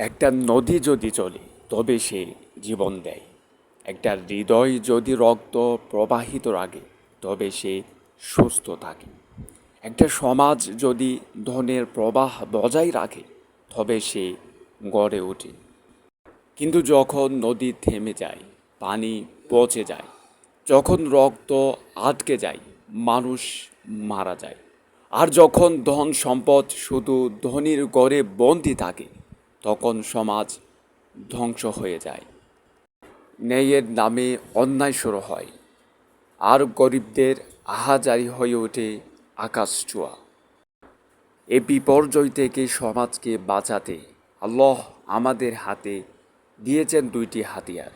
একটা নদী যদি চলে, তবে সে জীবন দেয়। একটা হৃদয় যদি রক্ত প্রবাহিত রাখে তবে সে সুস্থ থাকে। একটা সমাজ যদি ধনের প্রবাহ বজায় রাখে, তবে সে গড়ে ওঠে। কিন্তু যখন নদী থেমে যায়, পানি পচে যায়, যখন রক্ত আটকে যায়, মানুষ মারা যায়। আর যখন ধন সম্পদ শুধু ধনীর গড়ে বন্দি থাকে তখন সমাজ ধ্বংস হয়ে যায়। ন্যায়ের নামে অন্যায় শুরু হয়। আর গরিবদের আহাজারি হয়ে ওঠে আকাশ চুয়া এ বিপর্যয় থেকে সমাজকে বাঁচাতে আল্লাহ আমাদের হাতে দিয়েছেন দুইটি হাতিয়ার।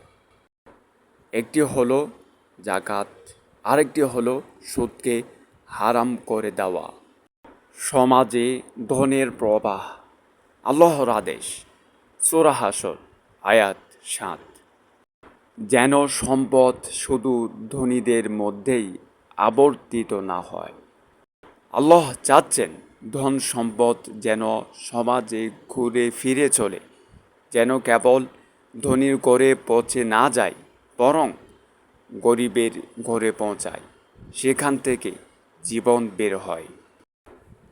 একটি হলো জাকাত, আরেকটি হলো সুদকে হারাম করে দেওয়া। সমাজে ধনের প্রবাহ আল্লাহর আদেশ। সোরা হাসর, আয়াত সাত। যেন সম্পদ শুধু ধনীদের মধ্যেই আবর্তিত না হয়। আল্লাহ চাচ্ছেন ধন সম্পদ যেন সমাজে ঘুরে ফিরে চলে, যেন কেবল ধনীর করে পৌঁছে না যায়, বরং গরিবের ঘরে পৌঁছায়, সেখান থেকে জীবন বের হয়।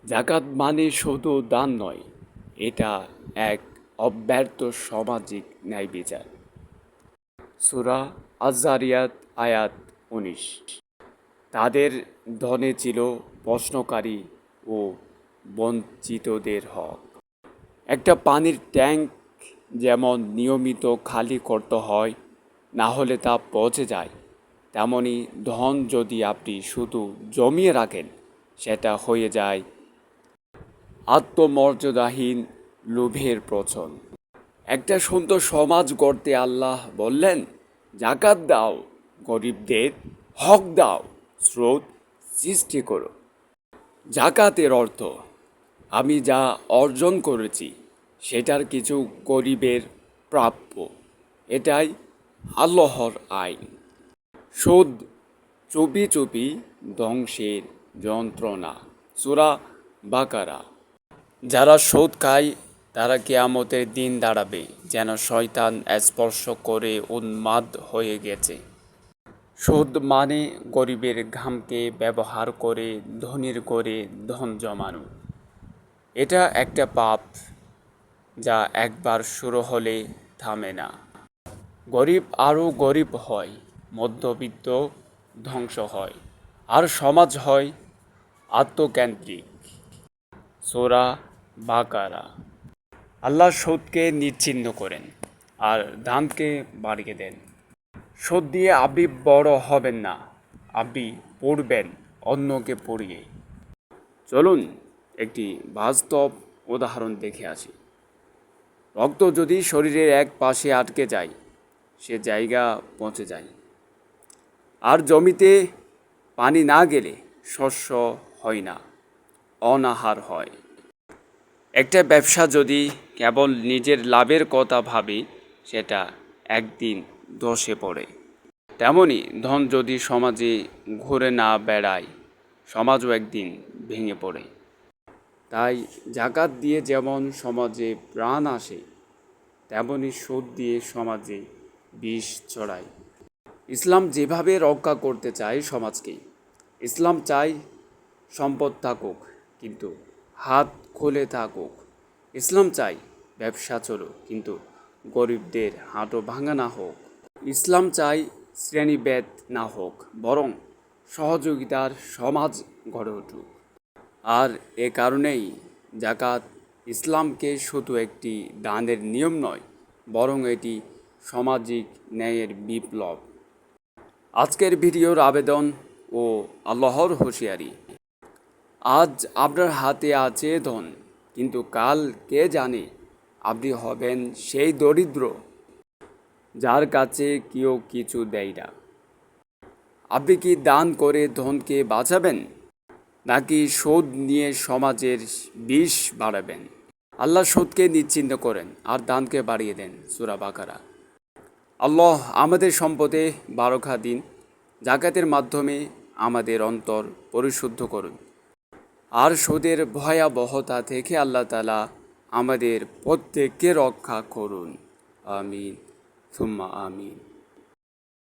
জাকাত মানে শুধু দান নয় এটা এক অব্যর্থ সামাজিক ন্যায় বিচার। সুরা আজারিয়াত আয়াত উনিশ। তাদের ধনে ছিল প্রশ্নকারী ও বঞ্চিতদের হক। একটা পানির ট্যাঙ্ক যেমন নিয়মিত খালি করতে হয়, না হলে তা পচে যায়, তেমনি ধন যদি আপনি শুধু জমিয়ে রাখেন, সেটা হয়ে যায় আত্মমর্যাদাহীন লোভের প্রচন একটা সুন্দর সমাজ গড়তে আল্লাহ বললেন, জাকাত দাও, গরিবদের হক দাও, স্রোত সৃষ্টি করো। জাকাতের অর্থ, আমি যা অর্জন করেছি, সেটার কিছু গরিবের প্রাপ্য। এটাই আল্লাহর আইন। সুদ, চুপি চুপি ধ্বংসের যন্ত্রণা। সুরা বাকারা। যারা সুদ খায়, তারা কেয়ামতের দিন দাঁড়াবে যেন শয়তান স্পর্শ করে উন্মাদ হয়ে গেছে। সুদ মানে গরিবের ঘামকে ব্যবহার করে, ধনীর করে ধন জমানো। এটা একটা পাপ যা একবার শুরু হলে থামে না। গরিব আরও গরিব হয়, মধ্যবিত্ত ধ্বংস হয়, আর সমাজ হয় আত্মকেন্দ্রিক। সোরা বাকারা। আল্লাহ সুদকে নিচ্ছিন্ন করেন আর দানকে বাড়িয়ে দেন। সুদ দিয়ে আপনি বড় হবেন না আপনি পড়বেন অন্যকে পড়িয়ে। চলুন একটি বাস্তব উদাহরণ দেখে আসি। রক্ত যদি শরীরের এক পাশে আটকে যায়, সে জায়গা পৌঁছে যায়। আর জমিতে পানি না গেলে শস্য হয় না, অনাহার হয়। একটা ব্যবসা যদি কেবল নিজের লাভের কথা ভাবে, সেটা একদিন ধসে পড়ে। তেমনি ধন যদি সমাজে ঘুরে না বেড়ায়, সমাজও একদিন ভেঙে পড়ে। তাই জাকাত দিয়ে যেমন সমাজে প্রাণ আসে, তেমনি সুদ দিয়ে সমাজে বিষ ছড়ায়। ইসলাম যেভাবে রক্ষা করতে চায় সমাজকে ইসলাম চায় সম্পদ থাকুক, কিন্তু হাত খুলে থাকুক। ইসলাম চাই, ব্যবসা চলুক, কিন্তু গরিবদের হাঁটো ভাঙা না হোক। ইসলাম চাই, শ্রেণীভেদ না হোক, বরং সহযোগিতার সমাজ গড়ে উঠুক। আর এ কারণেই জাকাত ইসলামকে শুধু একটি দানের নিয়ম নয়, বরং এটি সামাজিক ন্যায়ের বিপ্লব। আজকের ভিডিওর আবেদন ও আল্লাহর হুঁশিয়ারি। আজ আপনার হাতে আছে ধন, কিন্তু কাল কে জানে, আপনি হবেন সেই দরিদ্র, যার কাছে কেউ কিছু দেয় না। আপনি কি দান করে ধনকে বাঁচাবেন, নাকি সুদ নিয়ে সমাজের বিষ বাড়াবেন? আল্লাহ সুদকে নিশ্চিন্ত করেন আর দানকে বাড়িয়ে দেন, সুরা বাকারা। আল্লাহ আমাদের সম্পদে বারোখা দিন জাকাতের মাধ্যমে আমাদের অন্তর পরিশুদ্ধ করুন। আর সুদের ভয়াবহতা থেকে আল্লাহ তালা আমাদের প্রত্যেককে রক্ষা করুন। আমিন। সুম্মা আমিন।